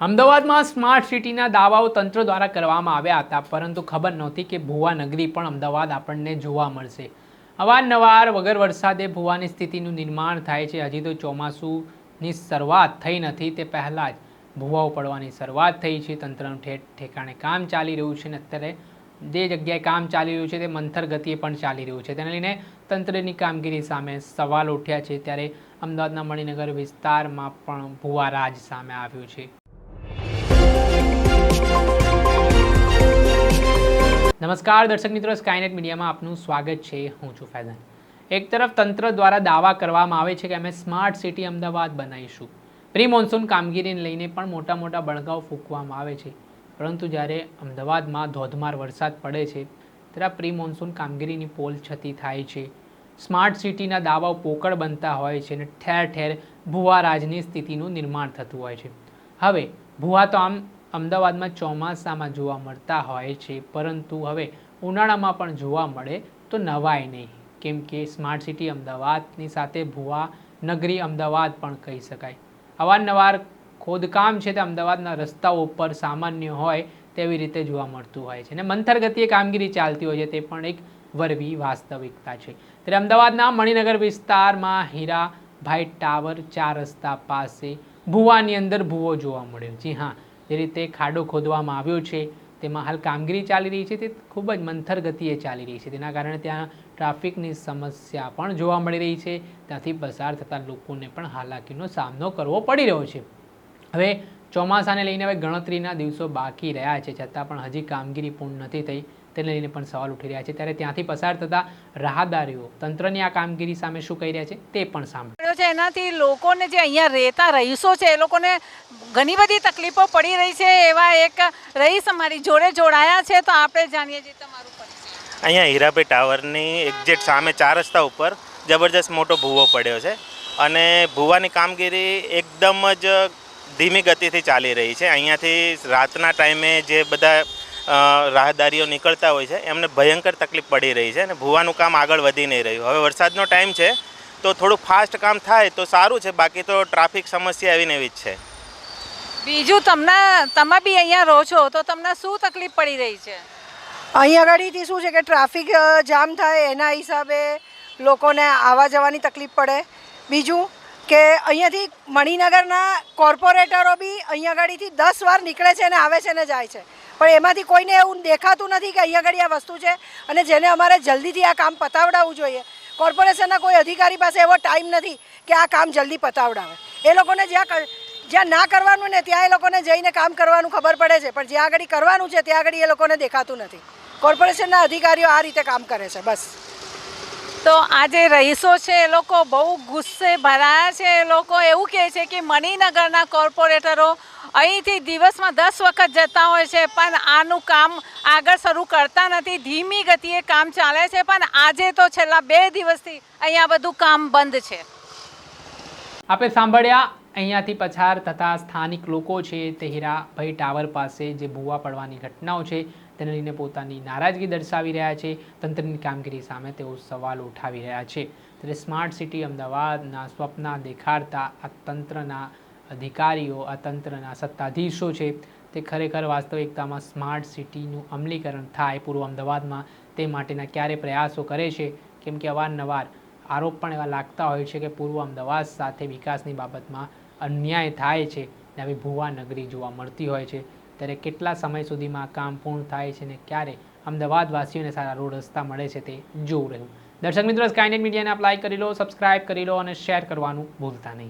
અમદાવાદમાં સ્માર્ટ સિટીના દાવાઓ તંત્ર દ્વારા કરવામાં આવ્યા હતા, પરંતુ ખબર નહોતી કે ભુવા નગરી પણ અમદાવાદ આપણને જોવા મળશે. અવારનવાર વગર વરસાદે ભુવાની સ્થિતિનું નિર્માણ થાય છે. હજી તો ચોમાસુની શરૂઆત થઈ નથી, તે પહેલાં જ ભુવાઓ પડવાની શરૂઆત થઈ છે. તંત્રનું ઠે, ઠેકાણે કામ ચાલી રહ્યું છે ને અત્યારે જે જગ્યાએ કામ ચાલી રહ્યું છે, તે મંથર ગતિએ પણ ચાલી રહ્યું છે. તેને લઈને તંત્રની કામગીરી સામે સવાલ ઉઠ્યા છે. ત્યારે અમદાવાદના મણિનગર વિસ્તારમાં પણ ભુવા રાજ સામે આવ્યું છે. નમસ્કાર દર્શક મિત્રો સ્કાયનેટ મીડિયામાં આપનું સ્વાગત છે. હું છું ફૈઝાન. એક તરફ તંત્ર દ્વારા દાવા કરવામાં આવે છે કે અમે સ્માર્ટ સિટી અમદાવાદ બનાવીશું. પ્રી મોન્સૂન કામગીરીને લઈને પણ મોટા મોટા બળગાઓ ફૂંકવામાં આવે છે. પરંતુ જ્યારે અમદાવાદમાં ધોધમાર વરસાદ પડે છે, ત્યારે પ્રી મોન્સૂન કામગીરીની પોલ છતી થાય છે. સ્માર્ટ સિટીના દાવાઓ પોકળ બનતા હોય છે અને ઠેર ઠેર ભુવા રાજની સ્થિતિનું નિર્માણ થતું હોય છે. હવે ભુવા તો આમ અમદાવાદમાં ચોમાસામાં જોવા મળતા હોય છે, પરંતુ હવે ઉનાળામાં પણ જોવા મળે તો નવાય નહીં. કેમ કે સ્માર્ટ સિટી અમદાવાદની સાથે ભુવા નગરી અમદાવાદ પણ કહી શકાય. અવારનવાર ખોદકામ છે તે અમદાવાદના રસ્તાઓ ઉપર સામાન્ય હોય તેવી રીતે જોવા મળતું હોય છે. અને મંથર ગતિએ કામગીરી ચાલતી હોય છે તે પણ એક વરવી વાસ્તવિકતા છે. ત્યારે અમદાવાદના મણિનગર વિસ્તારમાં હીરાભાઈ ટાવર ચાર રસ્તા પાસે ભુવાની અંદર ભુવો જોવા મળ્યો. જી હા જે રીતે ખાડો ખોદવામાં આવ્યો છે, તેમાં હાલ કામગીરી ચાલી રહી છે, તે ખૂબ જ મંથર ગતિએ ચાલી રહી છે. તેના કારણે ત્યાં ટ્રાફિકની સમસ્યા પણ જોવા મળી રહી છે. ત્યાંથી પસાર થતા લોકોને પણ હાલાકીનો સામનો કરવો પડી રહ્યો છે. હવે ચોમાસાને લઈને હવે ગણતરીના દિવસો બાકી રહ્યા છે. છતાં પણ હજી કામગીરી પૂર્ણ નથી થઈ. તેને લઈને પણ સવાલ ઉઠી રહ્યા છે. ત્યારે ત્યાંથી પસાર થતા રાહદારીઓ તંત્રની આ કામગીરી સામે શું કહી રહ્યા છે તે પણ સાંભળ્યો છે. એનાથી લોકોને જે અહીંયા રહેતા રહીશો છે એ લોકોને ઘણી બધી તકલીફો પડી રહી છે એવા એક રહીશ અમારી જોડે જોડાયા છે. તો આપણે જાણીએ છીએ તમારું અહીંયા હીરાભાઈ ટાવરની એક્ઝેક્ટ સામે ચાર રસ્તા ઉપર જબરજસ્ત મોટો ભૂવો પડ્યો છે અને ભૂવાની કામગીરી એકદમ જ ધીમી ગતિથી ચાલી રહી છે. અહીંયાથી રાતના ટાઈમે જે બધા રાહદારીઓ નીકળતા હોય છે એમને ભયંકર તકલીફ પડી રહી છે અને ભૂવાનું કામ આગળ વધી નહીં રહ્યું. હવે વરસાદનો ટાઈમ છે તો થોડું ફાસ્ટ કામ થાય તો સારું છે બાકી તો ટ્રાફિક સમસ્યા એવી ને એવી જ છે. બીજું તમને તમે બી અહીંયા રહો છો તો તમને શું તકલીફ પડી રહી છે? અહીંયા આગળથી શું છે કે ટ્રાફિક જામ થાય એના હિસાબે લોકોને આવવા જવાની તકલીફ પડે. બીજું કે અહીંયાથી મણિનગરના કોર્પોરેટરો બી અહીંયા આગળથી દસ વાર નીકળે છે અને આવે છે ને જાય છે. પણ એમાંથી કોઈને એવું દેખાતું નથી કે અહીં આગળ આ વસ્તુ છે અને જેને અમારે જલ્દીથી આ કામ પતાવડાવવું જોઈએ. કોર્પોરેશનના કોઈ અધિકારી પાસે એવો ટાઈમ નથી કે આ કામ જલ્દી પતાવડાવે. એ લોકોને જ્યાં જ્યાં ના કરવાનું ને ત્યાં એ લોકોને જઈને કામ કરવાનું ખબર પડે છે, પણ જ્યાં આગળ કરવાનું છે ત્યાં આગળ એ લોકોને દેખાતું નથી. કોર્પોરેશનના અધિકારીઓ આ રીતે કામ કરે છે, બસ. તો આ જે રહીશો છે એ લોકો બહુ ગુસ્સે ભરાયા છે, એ લોકો એવું કહે છે કે મણિનગરના કોર્પોરેટરો અહીંથી દિવસમાં દસ વખત જતા હોય છે, પણ આનું કામ આગળ શરૂ કરતા નથી. ધીમી ગતિએ કામ ચાલે છે, પણ આજે તો છેલ્લા બે દિવસથી અહીંયા બધું કામ બંધ છે. આપણે સાંભળ્યા, અહીંયાથી પછાર થતા સ્થાનિક લોકો છે તે હીરાભાઈ ટાવર પાસે જે ભૂવા પડવાની ઘટનાઓ છે, તેને લઈને પોતાની નારાજગી દર્શાવી રહ્યા છે. તંત્રની કામગીરી સામે તેઓ સવાલ ઉઠાવી રહ્યા છે. ત્યારે સ્માર્ટ સિટી અમદાવાદના સ્વપ્ન દેખાડતા આ તંત્રના અધિકારીઓ આ તંત્રના સત્તાધીશો છે. તે ખરેખર વાસ્તવિકતામાં સ્માર્ટ સિટીનું અમલીકરણ થાય પૂર્વ અમદાવાદમાં તે માટેના ક્યારે પ્રયાસો કરે છે? કેમ કે અવારનવાર આરોપ પણ એવા લાગતા હોય છે કે પૂર્વ અમદાવાદ સાથે વિકાસની બાબતમાં અન્યાય થાય છે ને આવી ભુવા નગરી જોવા મળતી હોય છે. ત્યારે કેટલા સમય સુધીમાં કામ પૂર્ણ થાય છે ને ક્યારે અમદાવાદવાસીઓને સારા રોડ રસ્તા મળે છે તે જોવું રહ્યું. દર્શક મિત્રો સ્કાયનેટ મીડિયાને આપ લાઇક કરી લો સબસ્ક્રાઇબ કરી લો અને શેર કરવાનું ભૂલતા નહીં.